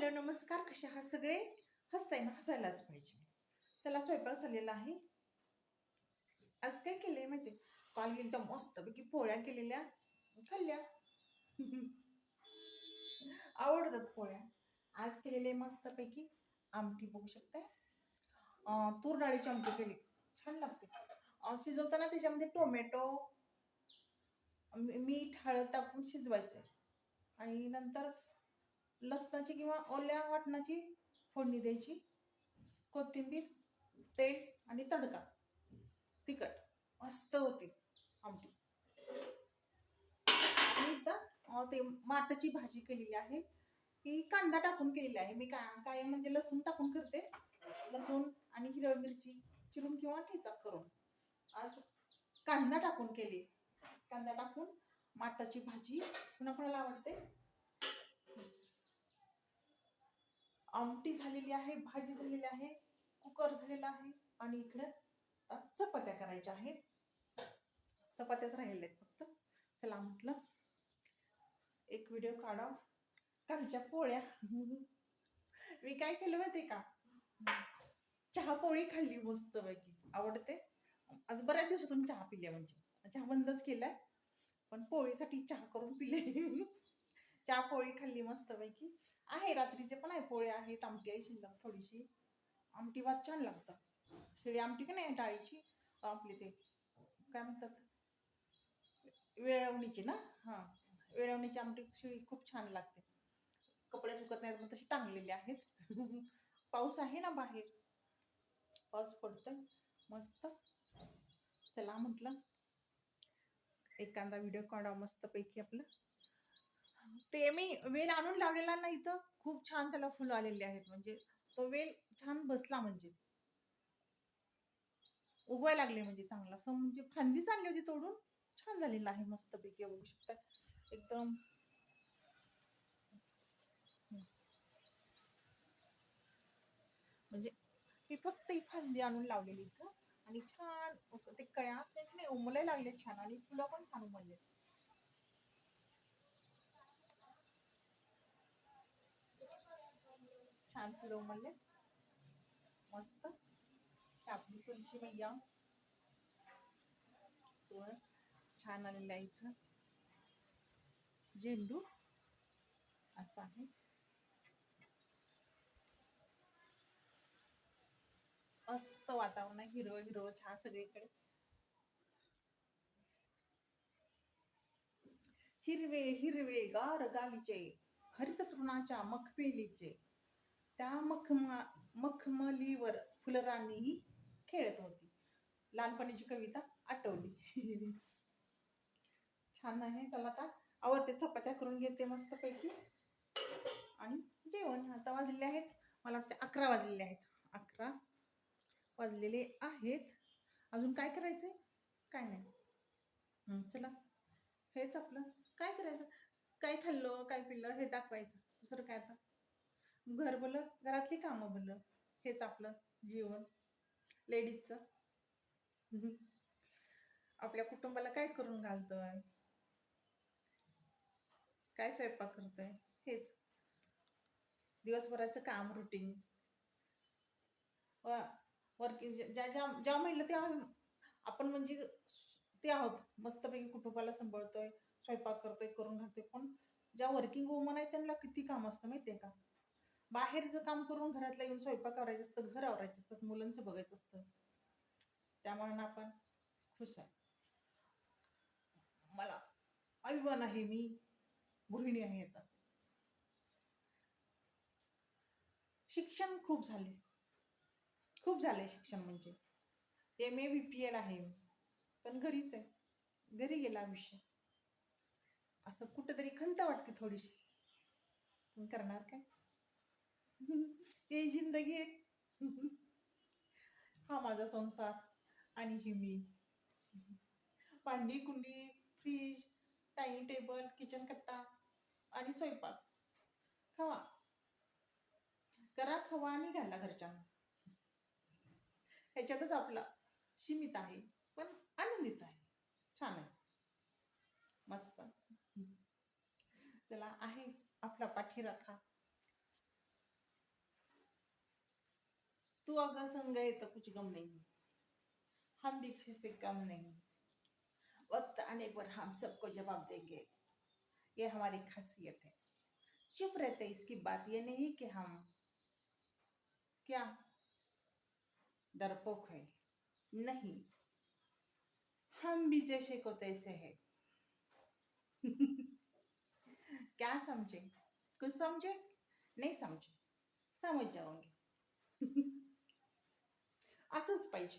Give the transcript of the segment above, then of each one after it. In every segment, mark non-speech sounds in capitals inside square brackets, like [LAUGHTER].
Hello नमस्कार. कसे आहात सगळे? हसताय ना? हसायलाच पाहिजे. चला स्वयंपाक झालेला आहे. आज काय केलंय माहिती काल गेली तर मस्तपैकी पोळ्या केलेल्या. खाल्ल्या. आवडतात पोळ्या. आज केलेले मस्तपैकी आमटी बघू शकताय. अं, तूर डाळीची आमटी केली. छान लागते. शिजवताना त्याच्यामध्ये टोमॅटो मीठ हळद टाकून शिजवायचं आणि नंतर लसणाची किंवा ओल्या वाटणाची फोडणी द्यायची. कोथिंबीर तेल आणि तडका. तिखट. मस्त होते आमटी. आणि इथं ते माटाची भाजी केलेली आहे. ती कांदा टाकून केलेली आहे. मी काय काय म्हणजे लसूण टाकून करते. लसूण आणि हिरवी मिरची चिरून किंवा ठेचा करून. आज कांदा टाकून केली. कांदा टाकून माटाची भाजी पुन्हा कोणाला आवडते? आमटी झालेली आहे भाजी झालेली आहे कुकर झालेला आहे आणि इकडं चपात्या करायच्या आहेत. चपात्याच राहिलेल्या आहेत फक्त. चला म्हटलं एक व्हिडिओ काढा. कालच्या पोळ्या. मी काय केलं माहिती का? चहा पोळी खाल्ली मस्त पैकी आवडते? आज बऱ्याच दिवसातून चहा पिल्या म्हणजे चहा बंदच केलाय. पण पोळीसाठी चहा करून पिले. चहा पोळी खाल्ली मस्त पैकी आहे रात्रीचे पण आहे पोळे आहेत आमटी आहे शिल्लक थोडीशी. आमटी भात छान लागतं. शिळी आमटी का नाही डाळीची? आपली ते. काय म्हणतात? वेळवणीची ना? हां. वेळवणीची आमटी शिळी खूप छान लागते. कपडे सुकत नाहीत मग तशी टांगलेली आहेत. [LAUGHS] पाऊस आहे ना बाहेर? पाऊस पडतोय. मस्त. चला म्हटलं. एखादा व्हिडिओ काढा मस्तपैकी आपलं. ते मी वेल आणून लावलेला ना इथं खूप छान त्याला फुलं आलेली आहेत. म्हणजे तो वेल छान बसला म्हणजे. उगवायला लागले म्हणजे चांगला. असं म्हणजे फांदी चालली होती तोडून. छान झालेला आहे मस्त पैकी बघू शकता. एकदम. म्हणजे ही फक्त ही फांदी आणून लावलेली इथं. आणि छान ते कळ्या उमलाय लागले छान. आणि फुलं पण छान उमलले छान फुलं उमलले मस्त. आपली तुळशी मैया तुळस छान आलेला आहे इथं. झेंडू. असं आहे. मस्त वातावरण आहे. हिरवं हिरवं छान सगळीकडे. हिरवे हिरवे गार गालीचे हरित तृणाच्या मखपेलीचे. त्या मखमा मखमलीवर फुलराणी खेळत होती. लहानपणीची कविता आठवली. छान आहे. चला आता आवडते चपात्या करून घेते मस्तपैकी. आणि जेवण आता वाजलेले आहेत. मला वाटते अकरा वाजलेले आहेत. अकरा वाजलेले आहेत. अजून काय करायचं आहे काय नाही. चला. हेच आपलं. काय करायचं? काय खाल्लं? काय पिल्लं? हे दाखवायचं. दुसरं काय आता? घर भलं घरातली कामं भलं हेच आपलं जीवन लेडीजचं. आपल्या कुटुंबाला काय करून घालतोय? काय स्वयंपाक करतोय? हेच. दिवसभराचं काम रुटीन वर्किंग ज्या ज्या ज्या महिला त्या आपण म्हणजे ते आहोत. मस्तपैकी कुटुंबाला सांभाळतोय स्वयंपाक करतोय करून घालतोय. पण ज्या वर्किंग वुमन आहेत त्यांना किती काम असतं माहितीये का? बाहेरचं काम करून घरातला येऊन स्वयंपाक करायचं असतं घर आवरायचं असतं मुलांचं बघायचं असतं. त्यामुळे ना आपण खुश आहे. मला अभिमान आहे मी गृहिणी आहे याचा. शिक्षण खूप झाले खूप झाले शिक्षण म्हणजे. M A B P Ed आहे पण घरीच आहे. घरी गेला आयुष्य. असं कुठेतरी खंत वाटते थोडीशी. पण करणार काय? [LAUGHS] ही जिंदगी आहे. हा माझा संसार आणि ही मी. भांडी कुंडी फ्रीज डायनिंग टेबल किचन कट्टा आणि स्वयंपाक. खवा. करा खवा आणि घाला घरच्या. ह्याच्यातच आपला सीमित आहे पण आनंदित आहे. छान आहे. मस्त. चला आहे आपला पाठीराखा. तू अगर संग है तो कुछ गम नहीं हम भी किसी से कम नहीं वक्त आने पर हम सबको जवाब देंगे। ये हमारी खासियत है। चुप रहते इसकी बात ये नहीं कि हम क्या डरपोक है। नहीं। हम भी जैसे को तैसे है। [LAUGHS] क्या समझे? कुछ समझे? नहीं समझे? समझ जाओगे [LAUGHS] असंच पाहिजे.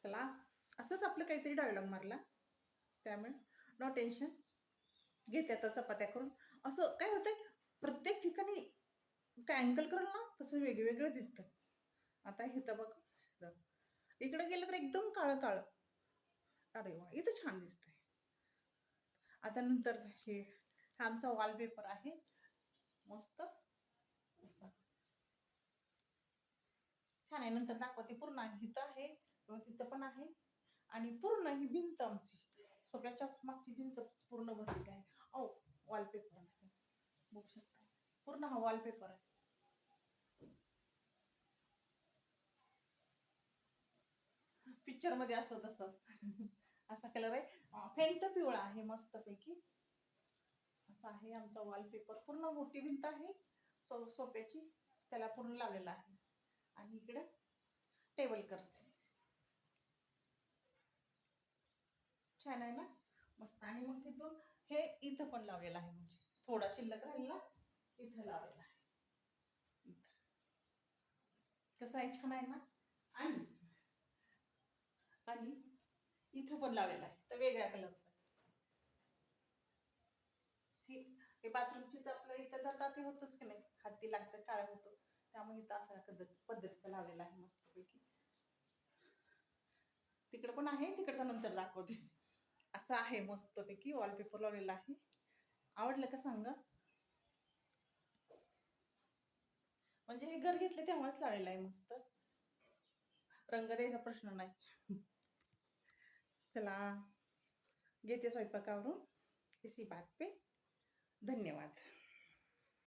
चला असंच आपलं काहीतरी डायलॉग मारला. त्यामुळे नो टेन्शन घेते आता चपात्या करून. असं काय होतंय प्रत्येक ठिकाणी काय अँकल करेल ना तसं वेगवेगळं दिसतं. आता हे तर बघ इकडे गेलं तर एकदम काळं काळं. अरे वा इथं छान दिसतंय. आता नंतर हे आमचा वॉलपेपर आहे. मस्त असा. छान आहे. नंतर दाखवते. पूर्ण हिथं आहे. तिथं पण आहे. आणि पूर्ण ही भिंत आमची. सोप्याच्या मागची भिंत पूर्ण भरलेली आहे. अहो वॉलपेपर आहे. बघू शकता. पूर्ण हा वॉलपेपर आहे. पिक्चरमध्ये असतं तसं. [LAUGHS] असा कलर आहे. फेंट पिवळा आहे मस्तपैकी. असा आहे आमचा वॉलपेपर पूर्ण मोठी भिंत आहे. सो सोप्याची. त्याला पूर्ण लावलेला आहे. आणि इकडं टेबल करचे छान आहे ना? मस्त. आणि मग तिथून हे इथं पण लावलेलं आहे म्हणजे. थोडा शिल्लक राहिला इथं लावलेला आहे. इथं. कसं आहे? छान आहे ना? आणि आणि इथं पण लावलेला आहे. तर वेगळ्या कलरचा हे बाथरूमची तर आपलं इथं जातात ते होतच की नाही. हाती लागतं काळं होतं. त्यामुळे इथं असं पद्धत पद्धतीचं लावलेलं आहे मस्तपैकी. तिकडं पण आहे तिकडचं नंतर दाखवते. असं आहे मस्तपैकी वॉलपेपर लावलेला आहे. आवडलं का सांगा? म्हणजे हे घर घेतले तेव्हाच लावलेलं आहे मस्त. रंग द्यायचा प्रश्न नाही. चला घेते स्वयंपाकावरून. इसी बात पे. धन्यवाद.